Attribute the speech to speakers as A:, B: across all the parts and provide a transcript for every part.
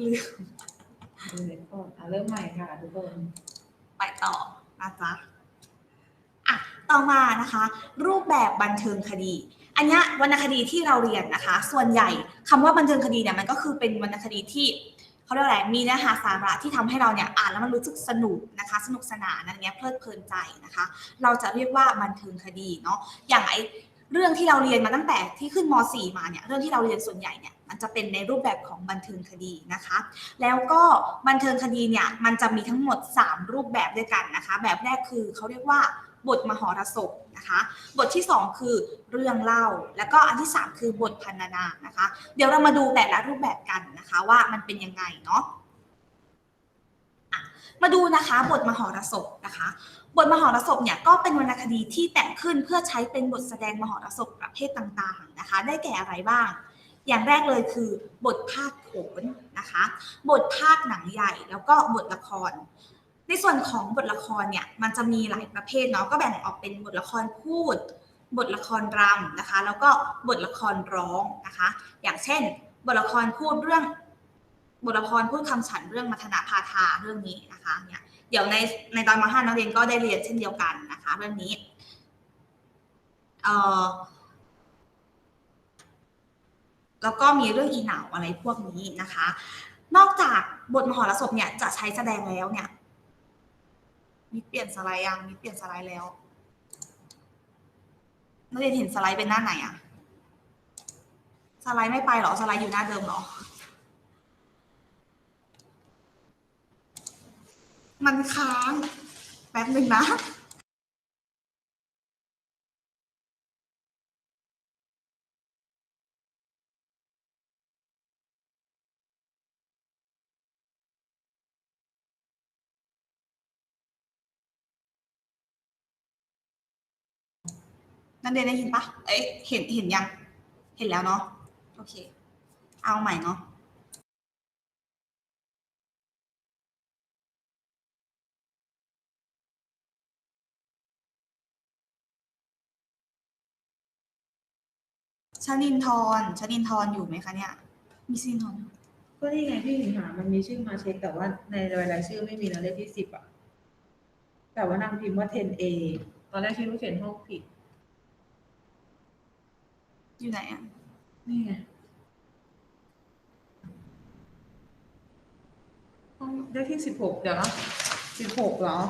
A: ลืม
B: เลยก่อนอะเริ่มใหม่ค่ะทุกคน
A: ไปต่อนะจ๊ะอะต่อมานะคะ รูปแบบบันเทิงคดี อันเนี้ยวรรณคดีที่เราเรียนนะคะ ส่วนใหญ่คำว่าบันเทิงคดีเนี่ยมันก็คือเป็นวรรณคดีที่เขาเรียกอะไรมีเนื้อหาสาระที่ทำให้เราเนี่ยอ่านแล้วมันรู้สึกสนุกนะคะ สนุกสนานอะไรเงี้ยเพลิดเพลินใจนะคะ เราจะเรียกว่าบันเทิงคดีเนาะอย่างไอ เรื่องที่เราเรียนมาตั้งแต่ที่ขึ้นม .4 มาเนี่ยเรื่องที่เราเรียนส่วนใหญ่เนี่ยมันจะเป็นในรูปแบบของบันเทิงคดีนะคะ แล้วก็บันเทิงคดีเนี่ยมันจะมีทั้งหมด 3 รูปแบบด้วยกันนะคะ แบบแรกคือเขาเรียกว่าบทมหรสพนะคะ บทที่ 2 คือเรื่องเล่า แล้วก็อันที่ 3 คือบทพันนานะคะ เดี๋ยวเรามาดูแต่ละรูปแบบกันนะคะว่ามันเป็นยังไงเนาะ มาดูนะคะบทมหรสพนะคะ บทมหรสพเนี่ยก็เป็นวรรณคดีที่แต่งขึ้นเพื่อใช้เป็นบทแสดงมหรสพประเภทต่างๆนะคะ ได้แก่อะไรบ้าง อย่างแรกเลยคือบทภาคโขนนะคะ บทภาคหนังใหญ่แล้วก็บทละคร ในส่วนของบทละครเนี่ยมันจะมีหลายประเภทเนาะก็แบ่งออกเป็นบทละครพูด บทละครรำนะคะ แล้วก็บทละครร้องนะคะ อย่างเช่น บทละครพูดเรื่อง บทละครพูดคำฉันเรื่องมัทนาพาทาเรื่องนี้นะคะเนี่ยเดี๋ยวในในตอนมห้านักเรียนก็ได้เรียนเช่นเดียวกันนะคะ เรื่องนี้เอ่อแล้วก็มีเรื่องอีเหนาอะไรพวกนี้นะคะ นอกจากบทมหรสพเนี่ยจะใช้แสดงแล้วเนี่ย มีเปลี่ยนสไลด์ยังมีเปลี่ยนสไลด์แล้วนักเรียนเห็นสไลด์เป็นหน้าไหนอะสไลด์ไม่ไปหรอสไลด์อยู่หน้าเดิมหรอ มันค้าง แป๊บหนึ่งนะนักเรียนได้ยินปะเอ้ยเห็น เห็นยัง เห็นแล้วเนาะ โอเค เอาใหม่เนาะ ชนินทรชนินทรอยู่ไหมคะเนี่ย มีชนินทรอยู่
B: ก็นี่ไงพี่ถึงหา มันมีชื่อมาเช็คแต่ว่าในรายชื่อไม่มีนะเลขที่สิบอะแต่ว่านางพิมพ์ว่า 10A ตอนแรกคิดว่าเขียนห้องผิด
A: อยู่ไหนอะ
B: นี่ไงห้องเลขที่สิบหกเดี๋ยวนะสิบหกเหรอ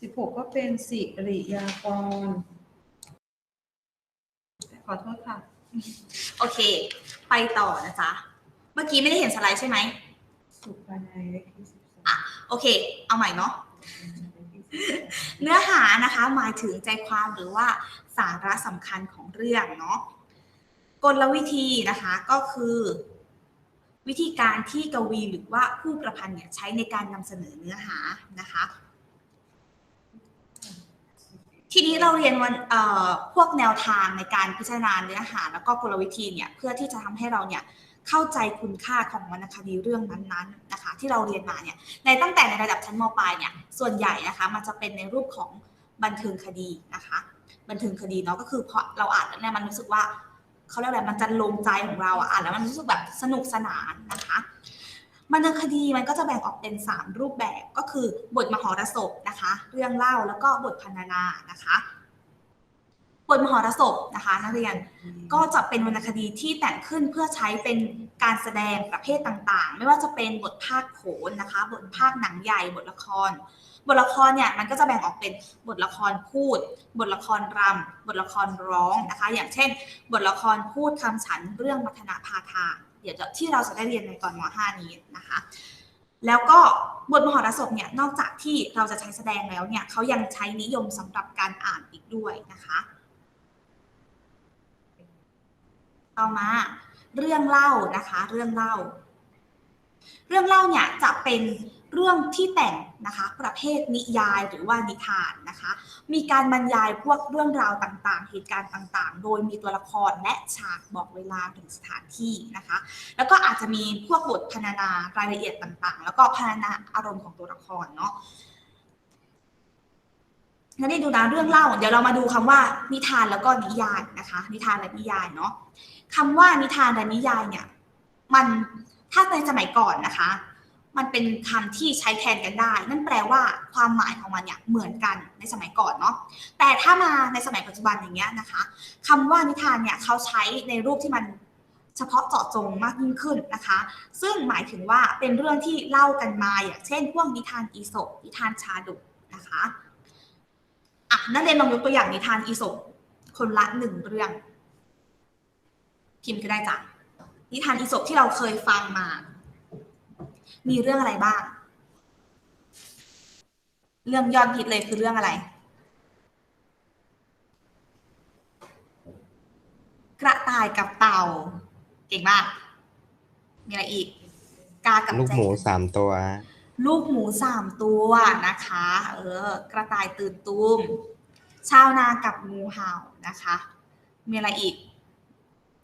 B: สิบหกก็เป็นสิริยากร ขอโทษค่ะ
A: โอเค ไปต่อนะจ๊ะ เมื่อกี้ไม่ได้เห็นสไลด์ใช่ไหม
B: สุภานัยเลขที่สิบสอง
A: อะโอเค เอาใหม่เนาะ เนื้อหานะคะหมายถึงใจความหรือว่าสาระสำคัญของเรื่องเนาะ กลวิธีนะคะก็คือ วิธีการที่กวีหรือว่าผู้ประพันธ์เนี่ยใช้ในการนำเสนอเนื้อหานะคะ ทีนี้เราเรียนวันพวกแนวทางในการพิจารณาเนื้อหา แล้วก็กลวิธีเนี่ยเพื่อที่จะทำให้เราเนี่ยเข้าใจคุณค่าของวรรณคดีเรื่องนั้นๆนะคะ ที่เราเรียนมาเนี่ยในตั้งแต่ในระดับชั้นมปลายเนี่ยส่วนใหญ่นะคะ มันจะเป็นในรูปของบันเทิงคดีนะคะ บันเทิงคดีเนาะก็คือเพราะเราอ่านแล้วเนี่ยมันรู้สึกว่าเขาเรียกอะไรมันจะลงใจของเราอะอ่านแล้วมันรู้สึกแบบสนุกสนานนะคะ บันเทิงคดีมันก็จะแบ่งออกเป็น 3 รูปแบบก็คือบทมหรสพนะคะ เรื่องเล่าแล้วก็บทพรรณนานะคะบทมหรสพนะคะนักเรียนก็จะเป็นวรรณคดีที่แต่งขึ้นเพื่อใช้เป็นการแสดงประเภทต่างๆ ไม่ว่าจะเป็นบทภาคโขนนะคะ บทภาคหนังใหญ่บทละคร บทละครเนี่ยมันก็จะแบ่งออกเป็นบทละครพูด บทละครรำบทละครร้องนะคะ อย่างเช่น บทละครพูดคำฉันเรื่องมัทนาพาทา เดี๋ยวที่เราจะได้เรียนในตอนม .5 นี้นะคะ แล้วก็บทมหรสพเนี่ยนอกจากที่เราจะใช้แสดงแล้วเนี่ยเขายังใช้นิยมสำหรับการอ่านอีกด้วยนะคะ ต่อมาเรื่องเล่านะคะ เรื่องเล่า เรื่องเล่าเนี่ยจะเป็น เรื่องที่แต่งนะคะประเภทนิยายหรือว่านิทานนะคะ มีการบรรยายพวกเรื่องราวต่างๆ เหตุการณ์ต่างๆ โดยมีตัวละครและฉากบอกเวลาถึงสถานที่นะคะ แล้วก็อาจจะมีพวกบทพรรณนารายละเอียดต่างๆ แล้วก็พรรณนาอารมณ์ของตัวละครเนาะงั้นนี่ดูนะเรื่องเล่า เดี๋ยวเรามาดูคำว่านิทานแล้วก็นิยายนะคะ นิทานและนิยายเนาะคำว่านิทานและนิยายเนี่ยมันถ้าในสมัยก่อนนะคะ มันเป็นคำที่ใช้แทนกันได้ นั่นแปลว่าความหมายของมันเนี่ยเหมือนกันในสมัยก่อนเนาะแต่ถ้ามาในสมัยปัจจุบันอย่างเงี้ยนะคะคำว่านิทานเนี่ยเขาใช้ในรูปที่มันเฉพาะเจาะจงมากยิ่งขึ้นนะคะ ซึ่งหมายถึงว่าเป็นเรื่องที่เล่ากันมาอย่างเช่น พวกนิทานอีสปนิทานชาดกนะคะอะนักเรียนลองยกตัวอย่างนิทานอีสปคนละหนึ่งเรื่อง พิมพ์ก็ได้จ้ะนิทานอีสปที่เราเคยฟังมา มีเรื่องอะไรบ้าง เรื่องยอดฮิตเลยคือเรื่องอะไร กระต่ายกับเต่า เก่งมาก มีอะไรอีก กากับ
C: ลูก
A: แจ
C: หมูสามตัว
A: ลูกหมูสามตัวนะคะ เออ กระต่ายตื่นตูมชาวนากับงูเห่านะคะ มีอะไรอีก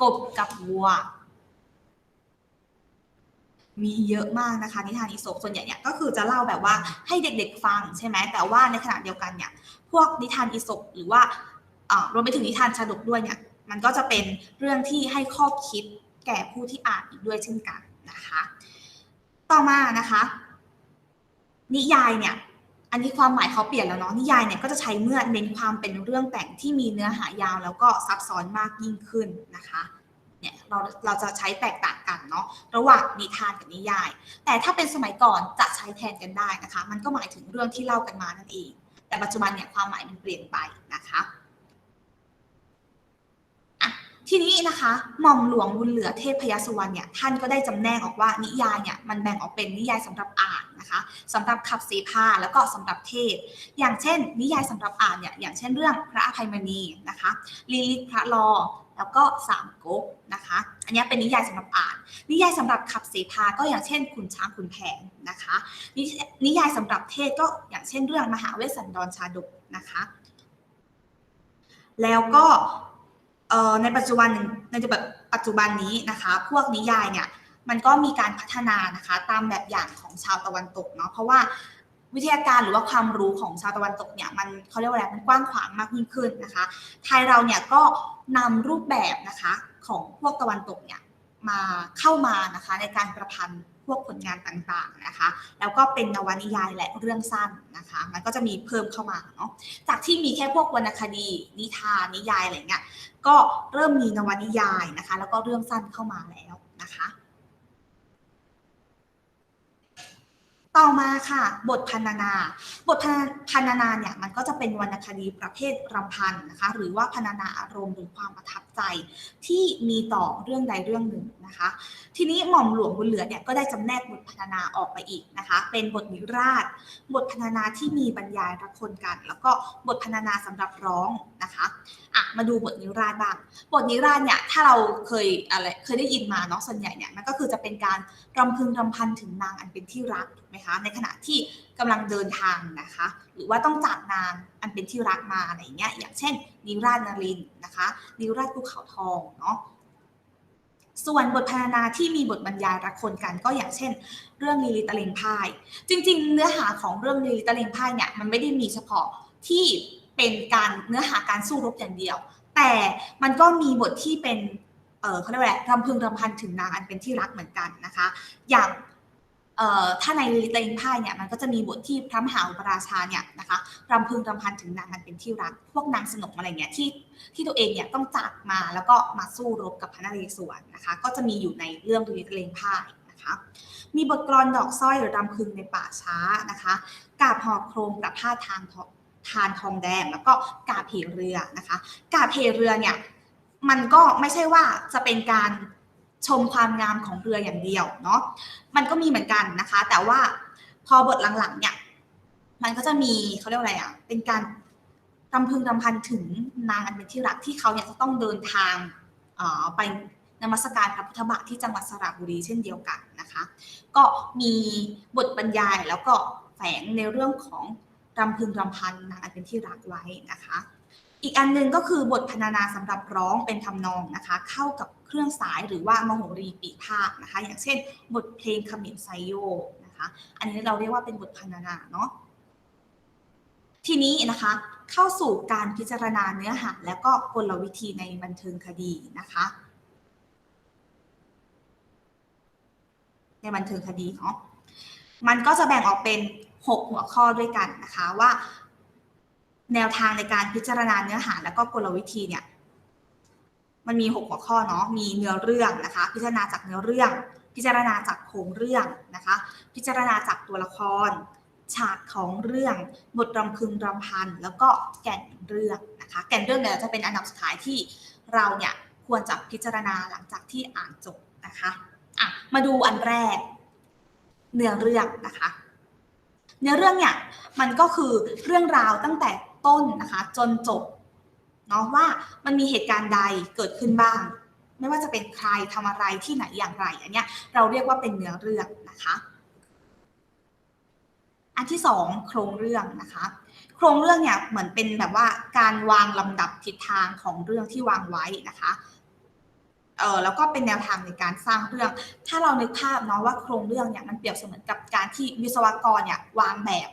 A: กบกับวัว มีเยอะมากนะคะนิทานอีสปส่วนใหญ่เนี่ยก็คือจะเล่าแบบว่าให้เด็กๆฟังใช่ไหมแต่ว่าในขณะเดียวกันเนี่ยพวกนิทานอีสปหรือว่ารวมไปถึงนิทานชาดกด้วยเนี่ยมันก็จะเป็นเรื่องที่ให้ข้อคิดแก่ผู้ที่อ่านอีกด้วยเช่นกันนะคะ ต่อมานะคะ นิยายเนี่ยอันนี้ความหมายเขาเปลี่ยนแล้วเนาะนิยายเนี่ยก็จะใช้เมื่อเน้นความเป็นเรื่องแต่งที่มีเนื้อหายาว แล้วก็ซับซ้อนมากยิ่งขึ้นนะคะ เราเราจะใช้แตกต่างกันเนาะระหว่างนิทานกับนิยาย แต่ถ้าเป็นสมัยก่อนจะใช้แทนกันได้นะคะ มันก็หมายถึงเรื่องที่เล่ากันมานั่นเอง แต่ปัจจุบันเนี่ยความหมายมันเปลี่ยนไปนะคะทีนี้นะคะหม่อมหลวงบุญเหลือเทพพยสุวรรณเนี่ยท่านก็ได้จำแนกออกว่านิยายเนี่ยมันแบ่งออกเป็นนิยายสำหรับอ่านนะคะสำหรับขับเสพาแล้วก็สำหรับเทศ อย่างเช่น นิยายสำหรับอ่านเนี่ยอย่างเช่นเรื่องพระอภัยมณีนะคะลีลิตพระลอ แล้วก็สามก๊กนะคะ อันนี้เป็นนิยายสำหรับอ่าน นิยายสำหรับขับเสพาก็อย่างเช่นขุนช้างขุนแผนนะคะนนิยายสำหรับเทศก็อย่างเช่นเรื่องมหาเวสสันดรชาดกนะคะ แล้วก็ในปัจจุบันในปัจจุบันนี้นะคะ พวกนิยายเนี่ยมันก็มีการพัฒนานะคะ ตามแบบอย่างของชาวตะวันตกเนาะเพราะว่า วิทยาการหรือว่าความรู้ของชาวตะวันตกเนี่ยมันเขาเรียกว่าอะไรมันกว้างขวางมากยิ่งขึ้นนะคะ ไทยเราเนี่ยก็นำรูปแบบนะคะของพวกตะวันตกเนี่ยมาเข้ามานะคะในการประพันธ์พวกผลงานต่างๆนะคะ แล้วก็เป็นนวนิยายและเรื่องสั้นนะคะ มันก็จะมีเพิ่มเข้ามาเนาะ จากที่มีแค่พวกวรรณคดี นิทาน นิยายอะไรเงี้ย ก็เริ่มมีนวนิยายนะคะ แล้วก็เรื่องสั้นเข้ามาแล้วนะคะ ต่อมาค่ะ บทพันนา บทพันนาเนี่ยมันก็จะเป็นวรรณคดีประเภทรำพันนะคะหรือว่าพันนาอารมณ์หรือความประทับใจที่มีต่อเรื่องใดเรื่องหนึ่งนะคะ ทีนี้หม่อมหลวงบุญเหลือเนี่ยก็ได้จำแนกบทพันนาออกไปอีกนะคะ เป็นบทนิราศบทพันนาที่มีบรรยายรักคนกัน แล้วก็บทพันนาสำหรับร้องนะคะ อะมาดูบทนิราศบ้าง บทนิราศเนี่ยถ้าเราเคยอะไรเคยได้ยินมาเนาะส่วนใหญ่เนี่ยมันก็คือจะเป็นการรำพึงรำพันถึงนางอันเป็นที่รักถูกไหมคะในขณะที่กำลังเดินทางนะคะ หรือว่าต้องจากนางอันเป็นที่รักมาอะไรเงี้ยอย่างเช่น นิราศนารินนะคะนิราศภูเขาทองเนาะส่วนบทพรรณนาที่มีบทบรรยายรักคนกันก็อย่างเช่น เรื่องลีลิตะเลงพ่าย จริง ๆ เนื้อหาของเรื่องลีลิตะเลงพ่ายเนี่ยมันไม่ได้มีเฉพาะที่ เป็นการเนื้อหาการสู้รบอย่างเดียว แต่มันก็มีบทที่เป็นเขาเรียกว่าอะไรรำพึงรำพันถึงนางอันเป็นที่รักเหมือนกันนะคะ อย่างถ้าในลิลิตเลงพ่ายเนี่ยมันก็จะมีบทที่พระมหาอุปราชาเนี่ยนะคะรำพึงรำพันถึงนางอันเป็นที่รัก พวกนางสนมอะไรเงี้ยที่ที่ตัวเองเนี่ยต้องจากมาแล้วก็มาสู้รบกับพระนเรศวรนะคะ ก็จะมีอยู่ในเรื่องลิลิตเลงพ่ายนะคะ มีบทกลอนดอกสร้อยหรือรำพึงในป่าช้านะคะกาบหอกโครงประพาทาง ทานทองแดงแล้วก็กาเหเรือนะคะ กาเหเรือเนี่ยมันก็ไม่ใช่ว่าจะเป็นการชมความงามของเรืออย่างเดียวเนาะมันก็มีเหมือนกันนะคะ แต่ว่าพอบทหลังๆเนี่ยมันก็จะมีเขาเรียกว่าอะไรอะเป็นการรำพึงรำพันถึงนางอันเป็นที่รักที่เขาเนี่ยจะต้องเดินทางออไปนมัสการพระพุทธบาทที่จังหวัดสระบุรีเช่นเดียวกันนะคะ ก็มีบทบรรยายแล้วก็แฝงในเรื่องของ รำพึงรำพันนางอันเป็นที่รักไว้นะคะ อีกอันหนึ่งก็คือบทพรรณนาสำหรับร้องเป็นทำนองนะคะ เข้ากับเครื่องสายหรือว่ามโหรีปีภาคนะคะ อย่างเช่น บทเพลงขมิ้นไซโยนะคะ อันนี้เราเรียกว่าเป็นบทพรรณนาเนาะทีนี้นะคะเข้าสู่การพิจารณาเนื้อหาแล้วก็กลวิธีในบันเทิงคดีนะคะ ในบันเทิงคดีเนาะมันก็จะแบ่งออกเป็น 6 หัวข้อด้วยกันนะคะว่า แนวทางในการพิจารณาเนื้อหาแล้วก็กลวิธีเนี่ยมันมี 6 หัวข้อเนาะ มีเนื้อเรื่องนะคะ พิจารณาจากเนื้อเรื่อง พิจารณาจากโครงเรื่องนะคะ พิจารณาจากตัวละคร ฉากของเรื่อง บทรำพึงรำพัน แล้วก็แก่นเรื่องนะคะ แก่นเรื่องเนี่ยจะเป็นอันดับสุดท้ายที่เราเนี่ยควรจะพิจารณาหลังจากที่อ่านจบนะคะ อะ มาดูอันแรก เนื้อเรื่องนะคะ เนื้อเรื่องเนี่ยมันก็คือเรื่องราวตั้งแต่ต้นนะคะ จนจบเนาะว่ามันมีเหตุการณ์ใดเกิดขึ้นบ้าง ไม่ว่าจะเป็นใครทำอะไรที่ไหนอย่างไรอันเนี้ยเราเรียกว่าเป็นเนื้อเรื่องนะคะ อันที่สองโครงเรื่องนะคะ โครงเรื่องเนี่ยเหมือนเป็นแบบว่าการวางลำดับทิศทางของเรื่องที่วางไว้นะคะ เออแล้วก็เป็นแนวทางในการสร้างเรื่อง ถ้าเรานึกภาพเนาะว่าโครงเรื่องเนี่ยมันเปรียบเสมือนกับการที่วิศวกรเนี่ยวางแบบ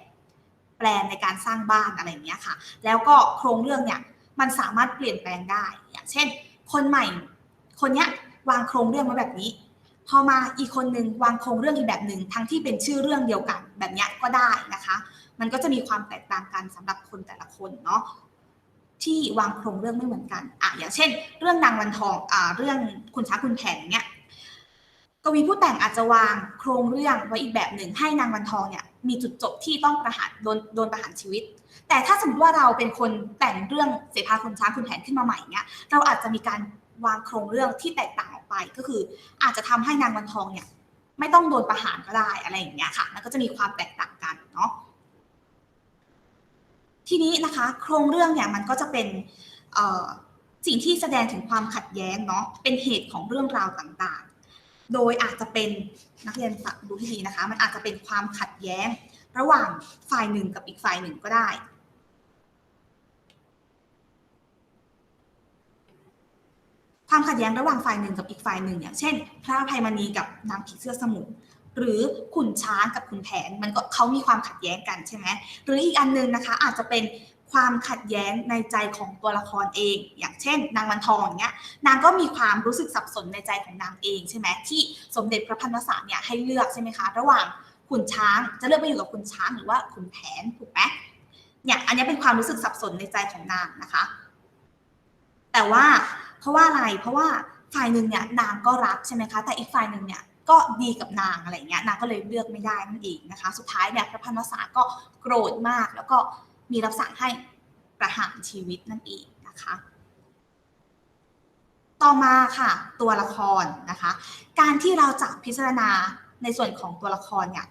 A: แปลนในการสร้างบ้านอะไรเงี้ยค่ะ แล้วก็โครงเรื่องเนี่ยมันสามารถเปลี่ยนแปลงได้ อย่างเช่น คนใหม่ คนเนี้ยวางโครงเรื่องไว้แบบนี้ พอมาอีกคนนึงวางโครงเรื่องอีกแบบหนึ่งทั้งที่เป็นชื่อเรื่องเดียวกันแบบเนี้ยก็ได้นะคะ มันก็จะมีความแตกต่างกันสำหรับคนแต่ละคนเนาะ ที่วางโครงเรื่องไม่เหมือนกันอะอย่างเช่น เรื่องนางวันทองอ่าเรื่องคุณช้าคุณแผนเนี่ยกวีผู้แต่งอาจจะวางโครงเรื่องไว้อีกแบบหนึ่งให้นางวันทองเนี่ยมีจุดจบที่ต้องประหารโดนโดนประหารชีวิต แต่ถ้าสมมติว่าเราเป็นคนแต่งเรื่องเสภาคุณช้างคุณแผนขึ้นมาใหม่เนี่ยเราอาจจะมีการวางโครงเรื่องที่แตกต่างออกไปก็คือ อาจจะทำให้นางวันทองเนี่ยไม่ต้องโดนประหารก็ได้อะไรอย่างเงี้ยค่ะมันก็จะมีความแตกต่างกันเนาะ ทีนี้นะคะโครงเรื่องเนี่ยมันก็จะเป็นสิ่งที่แสดงถึงความขัดแย้งเนาะเป็นเหตุของเรื่องราวต่างๆ โดยอาจจะเป็นนักเรียนฟังดูให้ดีนะคะ มันอาจจะเป็นความขัดแย้ง ระหว่างฝ่ายหนึ่งกับอีกฝ่ายหนึ่งก็ได้ความขัดแย้งระหว่างฝ่ายหนึ่งกับอีกฝ่ายหนึ่งอย่างเช่น พระภัยมณีกับนางผีเสื้อสมุทร หรือขุนช้างกับขุนแผนมันก็เขามีความขัดแย้งกันใช่ไหมหรืออีกอันหนึงนะคะ อาจจะเป็นความขัดแย้งในใจของตัวละครเอง อย่างเช่น นางวันทองอย่างเงี้ยนางก็มีความรู้สึกสับสนในใจของนางเองใช่ไหมที่สมเด็จพระพันวษาเนี่ยให้เลือกใช่ไหมคะ ระหว่างขุนช้างจะเลือกไปอยู่กับขุนช้างหรือว่าขุนแผนถูกไหมเนี่ยอันนี้เป็นความรู้สึกสับสนในใจของนางนะคะ แต่ว่าเพราะว่าอะไรเพราะว่าฝ่ายหนึ่งเนี่ยนางก็รักใช่ไหมคะ แต่อีกฝ่ายหนึ่งเนี่ย ก็ดีกับนางอะไรเงี้ยนางก็เลยเลือกไม่ได้นั่นเองนะคะ สุดท้ายเนี่ยพระพันวษาก็โกรธมาก แล้วก็มีรับสั่งให้ประหารชีวิตนั่นเองนะคะ ต่อมาค่ะตัวละครนะคะ การที่เราจะพิจารณาในส่วนของตัวละครเนี่ย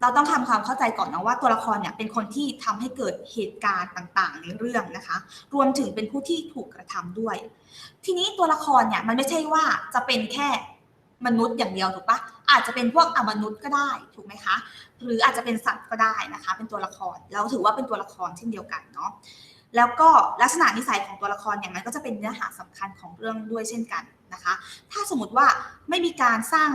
A: เราต้องทำความเข้าใจก่อนนะว่าตัวละครเนี่ยเป็นคนที่ทำให้เกิดเหตุการณ์ต่างๆ ในเรื่องนะคะ รวมถึงเป็นผู้ที่ถูกกระทำด้วย ทีนี้ตัวละครเนี่ยมันไม่ใช่ว่าจะเป็นแค่ มนุษย์อย่างเดียวถูกปะอาจจะเป็นพวกอมนุษย์ก็ได้ถูกไหมคะหรืออาจจะเป็นสัตว์ก็ได้นะคะ เป็นตัวละครเราถือว่าเป็นตัวละครเช่นเดียวกันเนาะแล้วก็ลักษณะนิสัยของตัวละครเนี่ยมันก็จะเป็นเนื้อหาสำคัญของเรื่องด้วยเช่นกันนะคะ ถ้าสมมติว่าไม่มีการสร้าง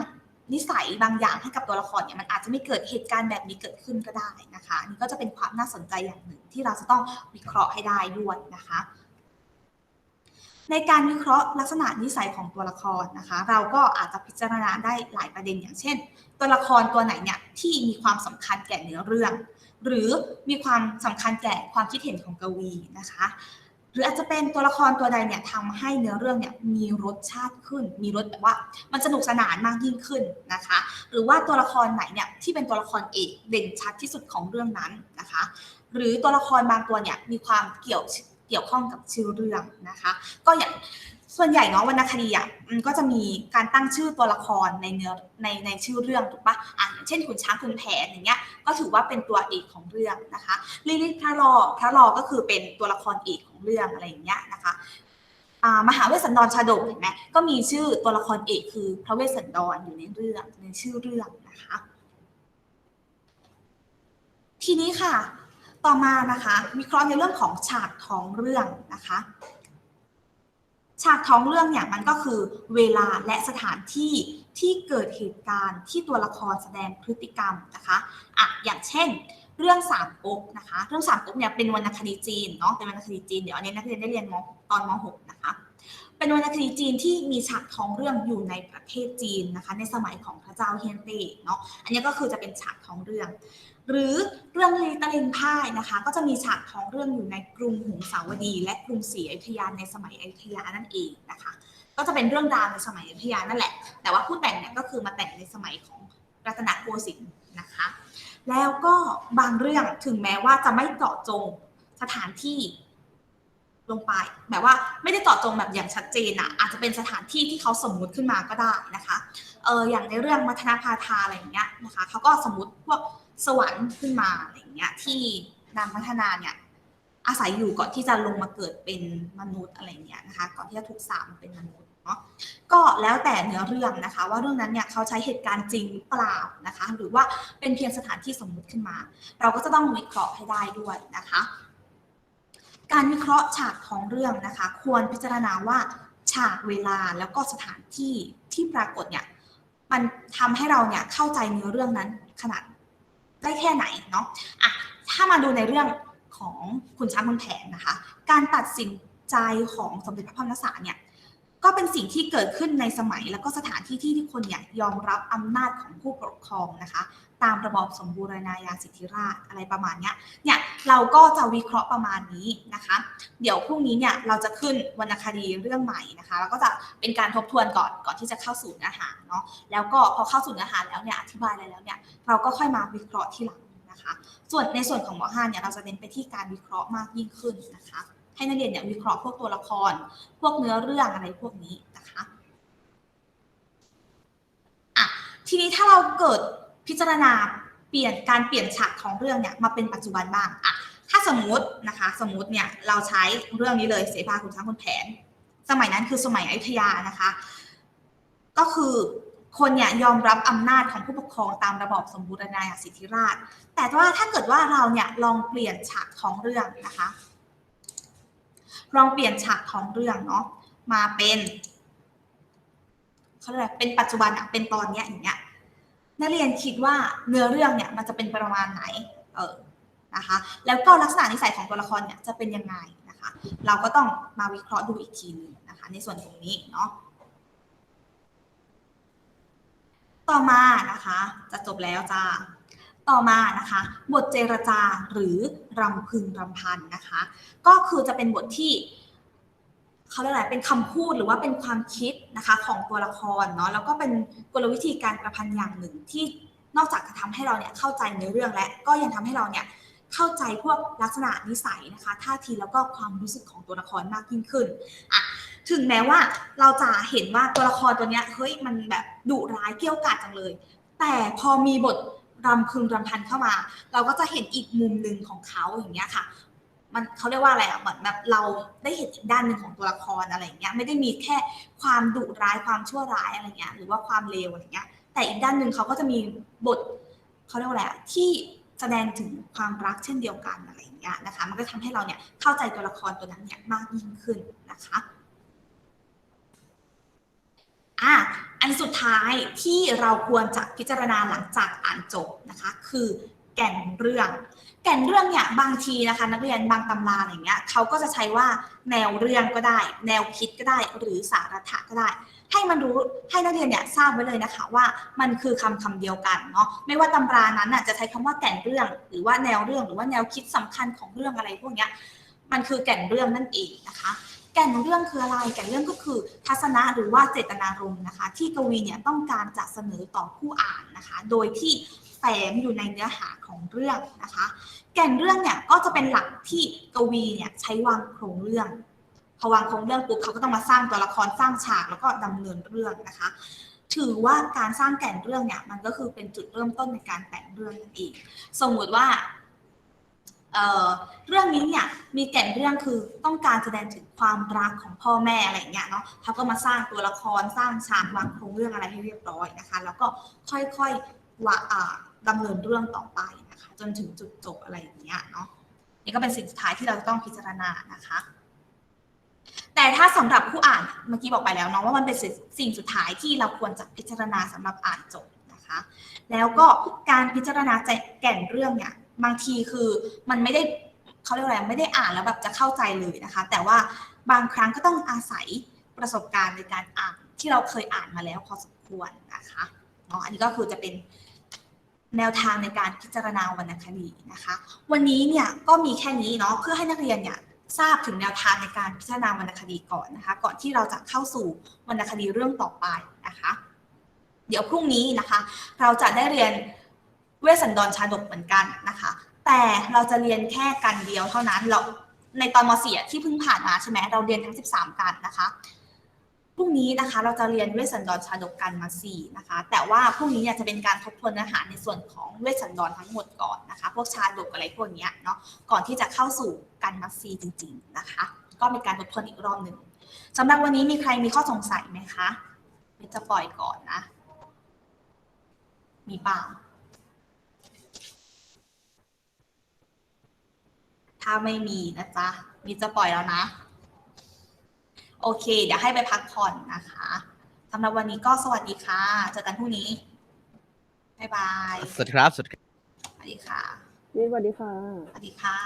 A: นิสัยบางอย่างให้กับตัวละครเนี่ยมันอาจจะไม่เกิดเหตุการณ์แบบนี้เกิดขึ้นก็ได้นะคะนี่ก็จะเป็นความน่าสนใจอย่างหนึ่งที่เราจะต้องวิเคราะห์ให้ได้ด้วยนะคะ ในการวิเคราะห์ลักษณะนิสัยของตัวละครนะคะ เราก็อาจจะพิจารณาได้หลายประเด็นอย่างเช่น ตัวละครตัวไหนเนี่ยที่มีความสำคัญแก่เนื้อเรื่อง หรือมีความสำคัญแก่ความคิดเห็นของกวีนะคะ หรืออาจจะเป็นตัวละครตัวใดเนี่ยทำให้เนื้อเรื่องเนี่ยมีรสชาติขึ้น มีรสแบบว่ามันสนุกสนานมากยิ่งขึ้นนะคะ หรือว่าตัวละครไหนเนี่ยที่เป็นตัวละครเอกเด่นชัดที่สุดของเรื่องนั้นนะคะ หรือตัวละครบางตัวเนี่ยมีความเกี่ยว กี่ยวข้องกับชื่อเรื่องนะคะ ก็อย่างส่วนใหญ่เนาะวรรณคดีอะมันก็จะมีการตั้งชื่อตัวละครในเนื้อในในชื่อเรื่องถูกปะอะเช่นขุนช้างขุนแผนอย่างเงี้ยก็ถือว่าเป็นตัวเอกของเรื่องนะคะลิลิพระรอพระรอก็คือเป็นตัวละครเอกของเรื่องอะไรอย่างเงี้ยนะคะมหาเวสสันดรชาดกเห็นไหมก็มีชื่อตัวละครเอกคือพระเวสสันดรอยู่ในเรื่องในชื่อเรื่องนะคะ ทีนี้ค่ะ ต่อมานะคะวิเคราะห์ในเรื่องของฉากท้องเรื่องนะคะ ฉากท้องเรื่องเนี่ยมันก็คือเวลาและสถานที่ที่เกิดเหตุการณ์ที่ตัวละครแสดงพฤติกรรมนะคะอะอย่างเช่น เรื่องสามก๊กนะคะ เรื่องสามก๊กเนี่ยเป็นวรรณคดีจีนเนาะเป็นวรรณคดีจีนเดี๋ยวอันนี้นักเรียนได้เรียนมตอนม .6 นะคะเป็นวรรณคดีจีนที่มีฉากท้องเรื่องอยู่ในประเทศจีนนะคะ ในสมัยของพระเจ้าเฮียนเต้เนาะอันนี้ก็คือจะเป็นฉากท้องเรื่อง หรือเรื่องลีตะลิงพ่ายนะคะ ก็จะมีฉากท้องเรื่องอยู่ในกรุงหงสาวดี และกรุงศรีอยุธยาในสมัยอยุธยานั่นเองนะคะ ก็จะเป็นเรื่องราวในสมัยอยุธยานั่นแหละ แต่ว่าผู้แต่งเนี่ยก็คือมาแต่งในสมัยของรัตนโกสินทร์นะคะ แล้วก็บางเรื่องถึงแม้ว่าจะไม่เจาะจงสถานที่ลงไปแบบว่าไม่ได้เจาะจงแบบอย่างชัดเจนอะอาจจะเป็นสถานที่ที่เขาสมมุติขึ้นมาก็ได้นะคะเอออย่างในเรื่องมัทนาพาทาอะไรอย่างเงี้ยนะคะเขาก็สมมติพวก สวรรค์ขึ้นมาอะไรอย่างเงี้ยที่นางมัทนาเนี่ยอาศัยอยู่ก่อนที่จะลงมาเกิดเป็นมนุษย์อะไรเงี้ยนะคะก่อนที่จะถูกสาปเป็นมนุษย์เนาะก็แล้วแต่เนื้อเรื่องนะคะ ว่าเรื่องนั้นเนี่ยเขาใช้เหตุการณ์จริงหรือเปล่านะคะ หรือว่าเป็นเพียงสถานที่สมมุติขึ้นมา เราก็จะต้องวิเคราะห์ให้ได้ด้วยนะคะ การวิเคราะห์ฉากของเรื่องนะคะ ควรพิจารณาว่าฉากเวลาแล้วก็สถานที่ที่ปรากฏเนี่ยมันทำให้เราเนี่ยเข้าใจเนื้อเรื่องนั้นขนาด ได้แค่ไหนเนาะอะถ้ามาดูในเรื่องของคุณช้างคุณแผนนะคะ การตัดสินใจของสมเด็จพระพันศาเนี่ยก็เป็นสิ่งที่เกิดขึ้นในสมัยแล้วก็สถานที่ที่ที่คนเนี่ยยอมรับอำนาจของผู้ปกครองนะคะ ตามระบอบสมบูรณาญาสิทธิราชอะไรประมาณเนี้ยเนี่ยเราก็จะวิเคราะห์ประมาณนี้นะคะ เดี๋ยวพรุ่งนี้เนี่ยเราจะขึ้นวรรณคดีเรื่องใหม่นะคะแล้วก็จะเป็นการทบทวนก่อนก่อนที่จะเข้าสู่เนื้อหาเนาะแล้วก็พอเข้าสู่เนื้อหาแล้วเนี่ยอธิบายอะไรแล้วเนี่ยเราก็ค่อยมาวิเคราะห์ที่หลังนะคะ ส่วนในส่วนของหมอห้าเนี่ยเราจะเน้นไปที่การวิเคราะห์มากยิ่งขึ้นนะคะให้นักเรียนเนี่ยวิเคราะห์พวกตัวละคร พวกเนื้อเรื่องอะไรพวกนี้นะคะ อะ ทีนี้ถ้าเราเกิด พิจารณาเปลี่ยนการเปลี่ยนฉากของเรื่องเนี่ยมาเป็นปัจจุบันบ้างอะถ้าสมมตินะคะสมมติเนี่ยเราใช้เรื่องนี้เลยเสภาขุนช้างขุนแผน สมัยนั้นคือสมัยอยุธยานะคะ ก็คือคนเนี่ยยอมรับอำนาจของผู้ปกครองตามระบอบสมบูรณาญาสิทธิราช แต่ว่าถ้าเกิดว่าเราเนี่ยลองเปลี่ยนฉากของเรื่องนะคะ ลองเปลี่ยนฉากของเรื่องเนาะมาเป็นเขาเรียกเป็นปัจจุบันอะเป็นตอนเนี้ยอย่างเงี้ย นักเรียนคิดว่าเนื้อเรื่องเนี่ยมันจะเป็นประมาณไหนเออนะคะแล้วก็ลักษณะนิสัยของตัวละครเนี่ยจะเป็นยังไงนะคะเราก็ต้องมาวิเคราะห์ดูอีกทีนึงนะคะในส่วนตรงนี้เนาะต่อมานะคะจะจบแล้วจ้าต่อมานะคะ บทเจรจาหรือรำพึงรำพันนะคะ ก็คือจะเป็นบทที่ เขาเรียกอะไรเป็นคำพูดหรือว่าเป็นความคิดนะคะของตัวละครเนาะแล้วก็เป็นกลวิธีการประพันธ์อย่างหนึ่งที่นอกจากจะทำให้เราเนี่ยเข้าใจในเรื่องและก็ยังทำให้เราเนี่ยเข้าใจพวกลักษณะนิสัยนะคะท่าทีแล้วก็ความรู้สึกของตัวละครมากยิ่งขึ้นอะถึงแม้ว่าเราจะเห็นว่าตัวละครตัวเนี้ยเฮ้ยมันแบบดุร้ายเกี้ยวกาดจังเลย แต่พอมีบทรำพึงรำพันเข้ามา เราก็จะเห็นอีกมุมหนึ่งของเขาอย่างเงี้ยค่ะ มันเขาเรียกว่าอะไรอะเหมือนแบบเราได้เห็นอีกด้านหนึ่งของตัวละครอะไรอย่างเงี้ยไม่ได้มีแค่ความดุร้ายความชั่วร้ายอะไรเงี้ยหรือว่าความเลวอะไรเงี้ย แต่อีกด้านหนึ่งเขาก็จะมีบทเขาเรียกว่าอะไรอะที่แสดงถึงความรักเช่นเดียวกันอะไรอย่างเงี้ยนะคะ มันก็ทำให้เราเนี่ยเข้าใจตัวละครตัวนั้นเนี่ยมากยิ่งขึ้นนะคะอะอันสุดท้ายที่เราควรจะพิจารณาหลังจากอ่านจบนะคะ คือ แก่นเรื่อง แก่นเรื่องเนี่ยบางทีนะคะ นักเรียนบางตำราอย่างเงี้ยเขาก็จะใช้ว่าแนวเรื่องก็ได้ แนวคิดก็ได้ หรือสาระก็ได้ ให้มันรู้ให้นักเรียนเนี่ยทราบไว้เลยนะคะว่ามันคือคำคำเดียวกันเนาะไม่ว่าตำรานั้นน่ะจะใช้คำว่าแก่นเรื่อง หรือว่าแนวเรื่องหรือว่าแนวคิดสำคัญของเรื่องอะไรพวกเนี้ยมันคือแก่นเรื่องนั่นเองนะคะแก่นเรื่องคืออะไร แก่นเรื่องก็คือทัศนะหรือว่าเจตนารมณ์นะคะ ที่กวีเนี่ยต้องการจะเสนอต่อผู้อ่านนะคะ โดยที่ แฝงอยู่ในเนื้อหาของเรื่องนะคะ แก่นเรื่องเนี่ยก็จะเป็นหลักที่กวีเนี่ยใช้วางโครงเรื่อง พอวางโครงเรื่องปุ๊บเขาก็ต้องมาสร้างตัวละครสร้างฉากแล้วก็ดำเนินเรื่องนะคะ ถือว่าการสร้างแก่นเรื่องเนี่ยมันก็คือเป็นจุดเริ่มต้นในการแต่งเรื่องนั่นเองสมมติว่าเเรื่องนี้เนี่ยมีแก่นเรื่องคือต้องการแสดงถึงความรักของพ่อแม่อะไรอย่างเงี้ยเนาะเขาก็มาสร้างตัวละครสร้างฉากวางโครงเรื่องอะไรให้เรียบร้อยนะคะ แล้วก็ค่อยๆว่า อ่าดำเนินเรื่องต่อไปนะคะ จนถึงจุดจบอะไรอย่างเงี้ยเนาะนี่ก็เป็นสิ่งสุดท้ายที่เราจะต้องพิจารณานะคะ แต่ถ้าสำหรับผู้อ่านเมื่อกี้บอกไปแล้วเนาะว่ามันเป็นสิ่งสุดท้ายที่เราควรจะพิจารณาสำหรับอ่านจบนะคะ แล้วก็การพิจารณาแก่นเรื่องเนี่ยบางทีคือมันไม่ได้เขาเรียกว่าอะไรไม่ได้อ่านแล้วแบบจะเข้าใจเลยนะคะ แต่ว่าบางครั้งก็ต้องอาศัยประสบการณ์ในการอ่านที่เราเคยอ่านมาแล้วพอสมควรนะคะเนาะอันนี้ก็คือจะเป็น แนวทางในการพิจารณาวรรณคดีนะคะ วันนี้เนี่ยก็มีแค่นี้เนาะเพื่อให้นักเรียนเนี่ยทราบถึงแนวทางในการพิจารณาวรรณคดีก่อนนะคะ ก่อนที่เราจะเข้าสู่วรรณคดีเรื่องต่อไปนะคะ เดี๋ยวพรุ่งนี้นะคะ เราจะได้เรียนเวสันดรชาดกเหมือนกันนะคะ แต่เราจะเรียนแค่กันเดียวเท่านั้นเราในตอนม .4 ที่เพิ่งผ่านมาใช่ไหมเราเรียนทั้ง 13 กันนะคะ พรุ่งนี้นะคะเราจะเรียนเวสสันดรชาดกกันมา4นะคะ แต่ว่าพรุ่งนี้เนี่ยจะเป็นการทบทวนเนื้อหาในส่วนของเวสสันดรทั้งหมดก่อนนะคะ พวกชาดกอะไรพวกนี้เนาะก่อนที่จะเข้าสู่กันมาซีจริง ๆนะคะ ก็เป็นการทบทวนอีกรอบหนึ่งสำหรับวันนี้มีใครมีข้อสงสัยไหมคะมจะปล่อยก่อนนะ มีเปล่าถ้าไม่มีนะจ๊ะมีจะปล่อยแล้วนะ โอเค เดี๋ยวให้ไปพักผ่อนนะคะสำหรับวันนี้ก็สวัสดีค่ะ เจอกันพรุ่งนี้ บ๊ายบาย
C: สวัสดีครับ สวัสดีครับ
A: สวัสดีค่ะ
D: นี่สวัสดีค่ะ
A: สวัสดีค่ะ